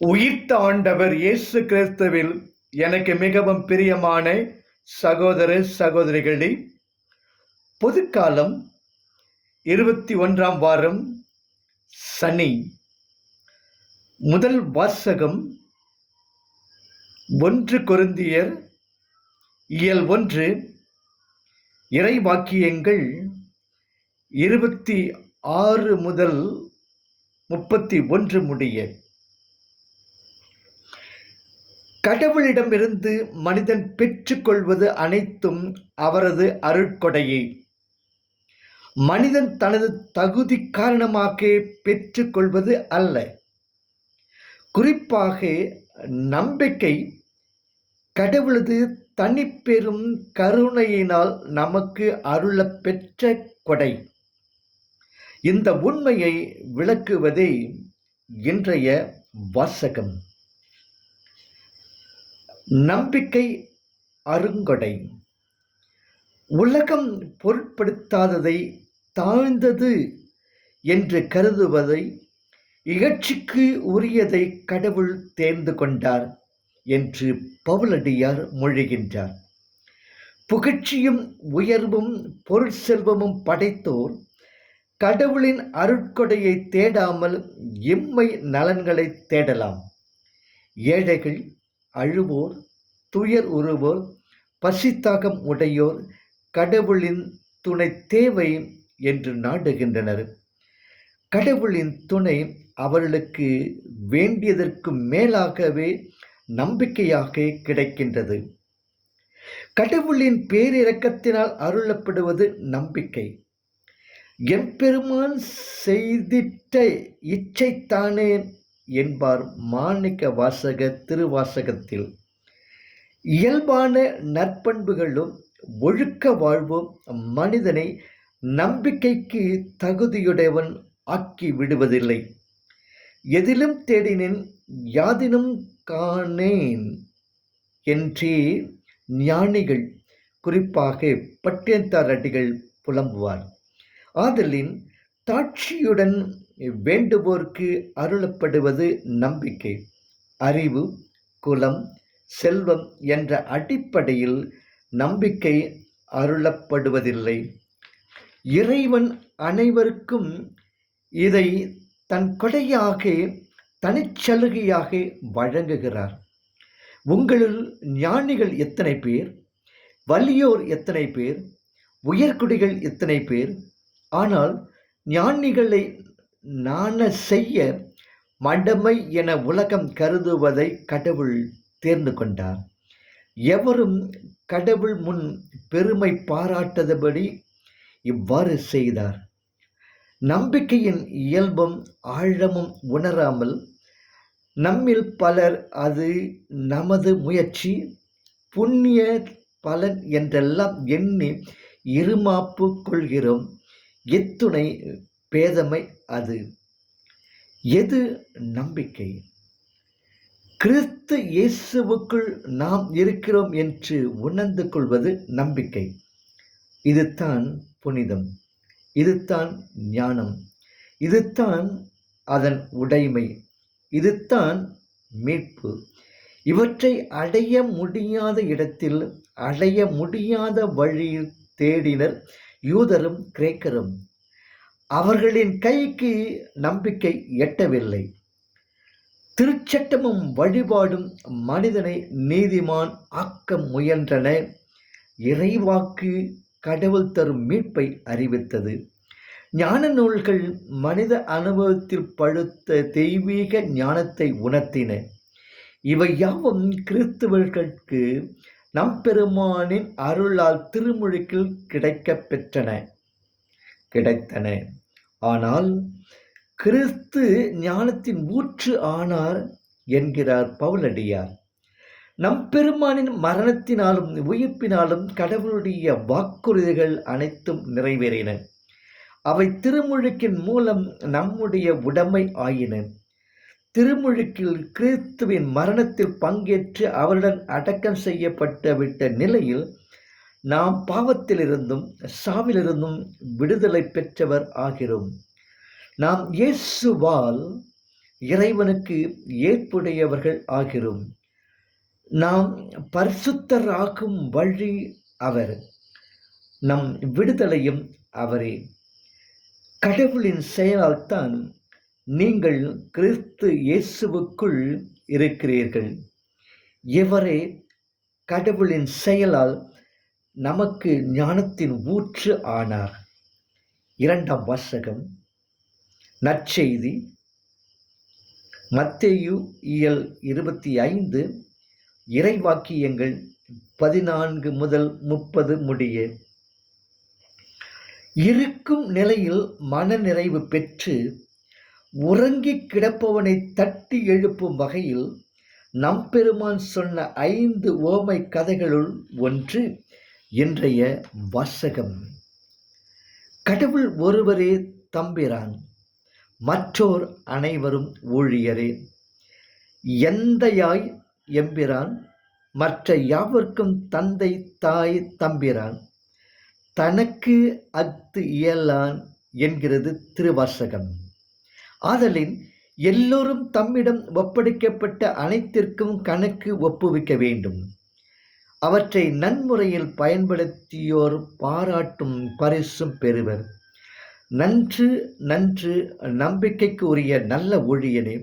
உயிர்த்த ஆண்டவர் இயேசு கிறிஸ்துவில் எனக்கு மிகவும் பிரியமான சகோதர சகோதரிகளே பொதுக்காலம் இருபத்தி ஒன்றாம் வாரம் சனி. முதல் வாசகம் ஒன்று குருந்தியர் இயல் ஒன்று இறைவாக்கியங்கள் இருபத்தி ஆறு முதல் முப்பத்தி ஒன்று முடிய. கடவுளிடமிருந்து மனிதன் பெற்றுக்கொள்வது அனைத்தும் அவரது அருட்கொடையே. மனிதன் தனது தகுதி காரணமாக பெற்றுக்கொள்வது அல்ல. குறிப்பாக நம்பிக்கை கடவுளது தனிப்பெரும் கருணையினால் நமக்கு அருள பெற்ற கொடை. இந்த உண்மையை விளக்குவதே இன்றைய வாசகம். நம்பிக்கை அருங்கொடை. உலகம் பொருட்படுத்தாததை தாழ்ந்தது என்று கருதுவதை இகழ்ச்சிக்கு உரியதை கடவுள் தேர்ந்து கொண்டார் என்று பவுலடியார் மொழிகின்றார். புகழ்ச்சியும் உயர்வும் பொருள் செல்வமும் படைத்தோர் கடவுளின் அருட்கொடையை தேடாமல் எம்மை நலன்களை தேடலாம். ஏழைகள் அழுவோர் துயர் உருவோர் பசித்தாகம் உடையோர் கடவுளின் துணை தேவை என்று நாடுகின்றனர். கடவுளின் துணை அவர்களுக்கு வேண்டியதற்கு மேலாகவே நம்பிக்கையாக கிடைக்கின்றது. கடவுளின் பேரிரக்கத்தினால் அருளப்படுவது நம்பிக்கை. எம்பெருமான் செய்திட்ட இச்சைத்தானே என்பார் மாணிக்க வாசக திருவாசகத்தில். இயல்பான நற்பண்புகளும் ஒழுக்க வாழ்வும் மனிதனை நம்பிக்கைக்கு தகுதியுடையவன் ஆக்கி விடுவதில்லை. எதிலும் தேடினேன் யாதினும் காணேன் என்றே ஞானிகள் குறிப்பாக பட்டியத்தார் அடிகள் புலம்புவார். ஆதலின் தாட்சியுடன் வேண்டுவோர்க்கு அருளப்படுவது நம்பிக்கை அறிவு குலம் செல்வம் என்ற அடிப்படையில் நம்பிக்கை அருளப்படுவதில்லை. இறைவன் அனைவருக்கும் இதை தன் கொடையாக தனிச்சலுகையாக வழங்குகிறார். உங்களில் ஞானிகள் எத்தனை பேர்? வலியோர் எத்தனை பேர்? உயர்குடிகள் எத்தனை பேர்? ஆனால் ஞானிகளை நாண செய்ய மடமை என உலகம் கருதுவதை கடவுள் தேர்ந்து கொண்டார். எவரும் கடவுள் முன் பெருமை பாராட்டதபடி இவ்வாறு செய்தார். நம்பிக்கையின் இயல்பும் ஆழமும் உணராமல் நம்மில் பலர் அது நமது முயற்சி புண்ணிய பலன் என்றெல்லாம் எண்ணி இருமாப்பு கொள்கிறோம். எத்துணை பேதமை அது. எது நம்பிக்கை? கிறிஸ்து இயேசுவுக்குள் நாம் இருக்கிறோம் என்று உணர்ந்து கொள்வது நம்பிக்கை. இதுதான் புனிதம். இதுதான் ஞானம். இதுதான் அதன் உடைமை. இதுதான் மீட்பு. இவற்றை அடைய முடியாத இடத்தில் அடைய முடியாத வழியில் தேடினர் யூதரும் கிரேக்கரும். அவர்களின் கைக்கு நம்பிக்கை எட்டவில்லை. திருச்சட்டமும் வழிபாடும் மனிதனை நீதிமான் ஆக்க முயன்றன. இறைவாக்கு கடவுள் தரும் மீட்பை அறிவித்தது. ஞான நூல்கள் மனித அனுபவத்தில் பழுத்த தெய்வீக ஞானத்தை உணர்த்தின. இவை யாவும் கிறிஸ்துவர்களுக்கு நம்பெருமானின் அருளால் திருமுழுக்கில் கிடைக்கப் பெற்றன. கிடைத்தன. ஆனால் கிறிஸ்து ஞானத்தின் ஊற்று ஆனார் என்கிறார் பவுலடியார். நம் பெருமானின் மரணத்தினாலும் உயிர்ப்பினாலும் கடவுளுடைய வாக்குறுதிகள் அனைத்தும் நிறைவேறின. அவை திருமுழுக்கின் மூலம் நம்முடைய உடைமை ஆயின. திருமுழுக்கில் கிறிஸ்துவின் மரணத்தில் பங்கேற்று அவருடன் அடக்கம் செய்யப்பட்டு விட்ட நிலையில் நாம் பாவத்திலிருந்தும் சாவிலிருந்தும் விடுதலை பெற்றவர் ஆகிறோம். நாம் இயேசுவால் இறைவனுக்கு ஏற்புடையவர்கள் ஆகிறோம். நாம் பரிசுத்தராகும் வழி அவர் நம் விடுதலையும் அவரே. கடவுளின் செயலால் தான் நீங்கள் கிறிஸ்து இயேசுவுக்குள் இருக்கிறீர்கள். எவரே கடவுளின் செயலால் நமக்கு ஞானத்தின் ஊற்று ஆனார். இரண்டாம் வாசகம் நற்செய்தி மத்தேயு இயல் இருபத்தி ஐந்து இறைவாக்கியங்கள் பதினான்கு முதல் முப்பது முடிய. இருக்கும் நிலையில் மனநிறைவு பெற்று உறங்கி கிடப்பவனை தட்டி எழுப்பும் வகையில் நம்பெருமான் சொன்ன ஐந்து ஓமை கதைகளுள் ஒன்று இன்றைய வாசகம். கடவுள் ஒருவரே தம்பிரான் மற்றோர் அனைவரும் ஊழியரே. எந்தையாய் எம்பிரான் மற்ற யாவர்க்கும் தந்தை தாய் தம்பிரான். தனக்கு அத்து இயலான் என்கிறது திருவாசகம். ஆதலின் எல்லோரும் தம்மிடம் ஒப்படைக்கப்பட்ட அனைத்திற்கும் கணக்கு ஒப்புவிக்க வேண்டும். அவற்றை நன்முறையில் பயன்படுத்தியோர் பாராட்டும் பரிசும் பெறுவர். நன்று நன்று நம்பிக்கைக்கு உரிய நல்ல ஊழியனே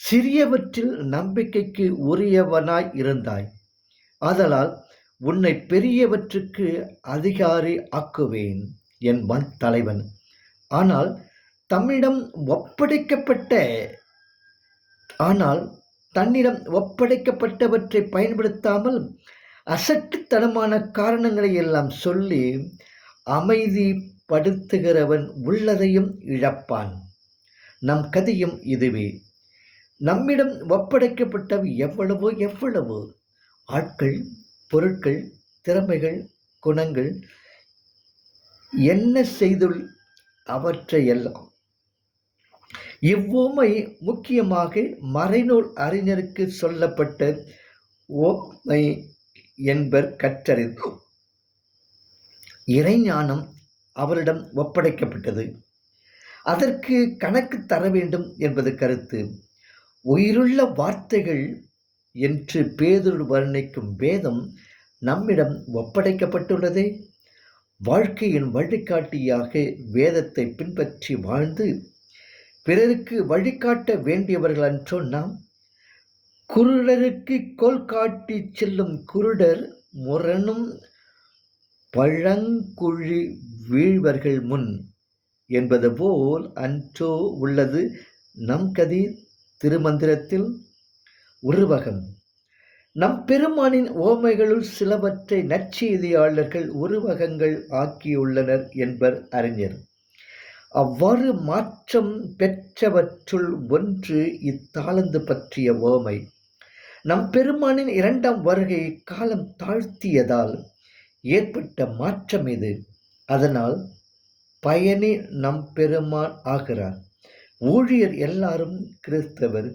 சிறியவற்றில் நம்பிக்கைக்கு உரியவனாய் இருந்தாய். ஆதலால் உன்னை பெரியவற்றுக்கு அதிகாரி ஆக்குவேன் என்பான் தலைவன். ஆனால் தம்மிடம் ஒப்படைக்கப்பட்ட ஆனால் தன்னிடம் ஒப்படைக்கப்பட்டவற்றை பயன்படுத்தாமல் அசட்டுத்தனமான காரணங்களை எல்லாம் சொல்லி அமைதி படுத்துகிறவன் உள்ளதையும் இழப்பான். நம் கதையும் இதுவே. நம்மிடம் ஒப்படைக்கப்பட்டவை எவ்வளவோ எவ்வளவோ. ஆட்கள் பொருட்கள் திறமைகள் குணங்கள் என்ன செய்துள் அவற்றையெல்லாம். இவ்வோமை முக்கியமாக மறைநூல் அறிஞருக்கு சொல்லப்பட்ட ஓமை என்பர் கற்றறிந்தோம். இறைஞானம் அவரிடம் ஒப்படைக்கப்பட்டது. அதற்கு கணக்கு தர வேண்டும் என்பது கருத்து. உயிருள்ள வார்த்தைகள் என்று பேதொரு வர்ணிக்கும் வேதம் நம்மிடம் ஒப்படைக்கப்பட்டுள்ளதே. வாழ்க்கையின் வழிகாட்டியாக வேதத்தை பின்பற்றி வாழ்ந்து பிறருக்கு வழிகாட்ட வேண்டியவர்கள் அன்றோ நாம். குருடருக்கு கோல் காட்டி செல்லும் குருடர் முரணும் பழங்குழி வீழ்வர்கள் முன் என்பது போல் அன்றோ உள்ளது நம் கதி திருமந்திரத்தில் உருவகம். நம் பெருமானின் ஓமைகளுள் சிலவற்றை நற்செய்தியாளர்கள் உருவகங்கள் ஆக்கியுள்ளனர் என்பர் அறிஞர். அவ்வாறு மாற்றம் பெற்றவற்றுள் ஒன்று இத்தாளந்து பற்றிய ஓமை. நம் பெருமானின் இரண்டாம் வருகை காலம் தாழ்த்தியதால் ஏற்பட்ட மாற்றம் இது. அதனால் பயனே நம் பெருமான் ஆகிறார். ஊழியர் எல்லாரும் கிறிஸ்தவர்.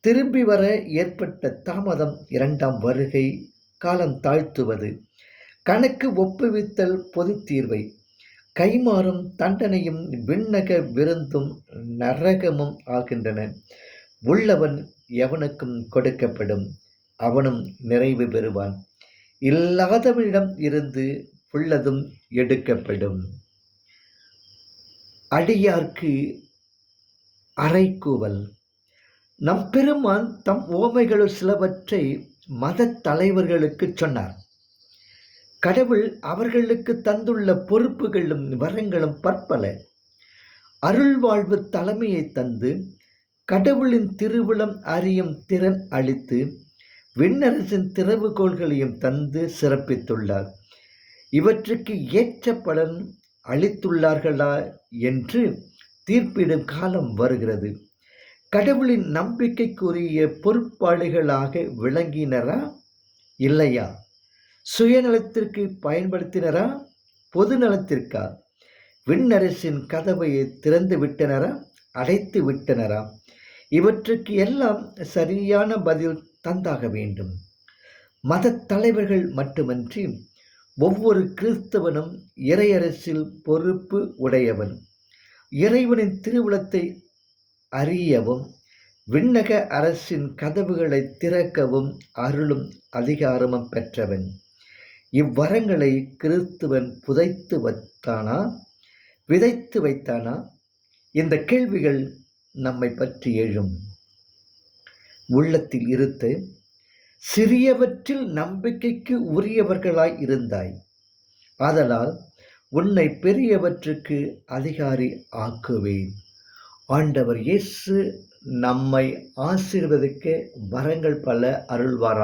திரும்பி வர ஏற்பட்ட தாமதம் இரண்டாம் வருகை காலம் தாழ்த்துவது. கணக்கு ஒப்புவித்தல் பொது தீர்வை. கைமாறும் தண்டனையும் விண்ணக விருந்தும் நரகமும் ஆகின்றன. உள்ளவன் எவனுக்கும் கொடுக்கப்படும் அவனும் நிறைவு பெறுவான். இல்லாதவனிடம் இருந்து உள்ளதும் எடுக்கப்படும். அடியார்க்கு அரைக்கூவல் நம் பெருமான் தம் ஓமைகளுள் சிலவற்றை மத தலைவர்களுக்கு சொன்னார். கடவுள் அவர்களுக்கு தந்துள்ள பொறுப்புகளும் வரங்களும் பற்பல. அருள் வாழ்வு தலைமையை தந்து கடவுளின் திருவிழம் அறியும் திறன் அளித்து விண்ணரசின் திறவுகோள்களையும் தந்து சிறப்பித்துள்ளார். இவற்றுக்கு ஏற்ற பலன் அளித்துள்ளார்களா என்று தீர்ப்பிடும் காலம் வருகிறது. கடவுளின் நம்பிக்கைக்குரிய பொறுப்பாளிகளாக விளங்கினரா? இல்லையா? சுயநலத்திற்கு பயன்படுத்தினரா? பொது நலத்திற்கா விண்ணரசின் கதவையை திறந்து விட்டனரா? அடைத்து விட்டனரா? இவற்றுக்கு எல்லாம் சரியான பதில் தந்தாக வேண்டும். மத தலைவர்கள் மட்டுமன்றி ஒவ்வொரு கிறிஸ்தவனும் இறையரசில் பொறுப்பு உடையவன். இறைவனின் திருவுளத்தை அறியவும் விண்ணக அரசின் கதவுகளை திறக்கவும் அருளும் அதிகாரமும் பெற்றவன். இவ்வரங்களை கிறிஸ்துவன் புதைத்து வைத்தானா? விதைத்து வைத்தானா? இந்த கேள்விகள் நம்மை பற்றி எழும். உள்ளத்தில் இருத்து சிறியவற்றில் நம்பிக்கைக்கு உரியவர்களாய் இருந்தாய். ஆதலால் உன்னை பெரியவற்றுக்கு அதிகாரி ஆக்குவேன். ஆண்டவர் இயேசு நம்மை ஆசீர்வதிக்க வரங்கள் பல அருள்வாரா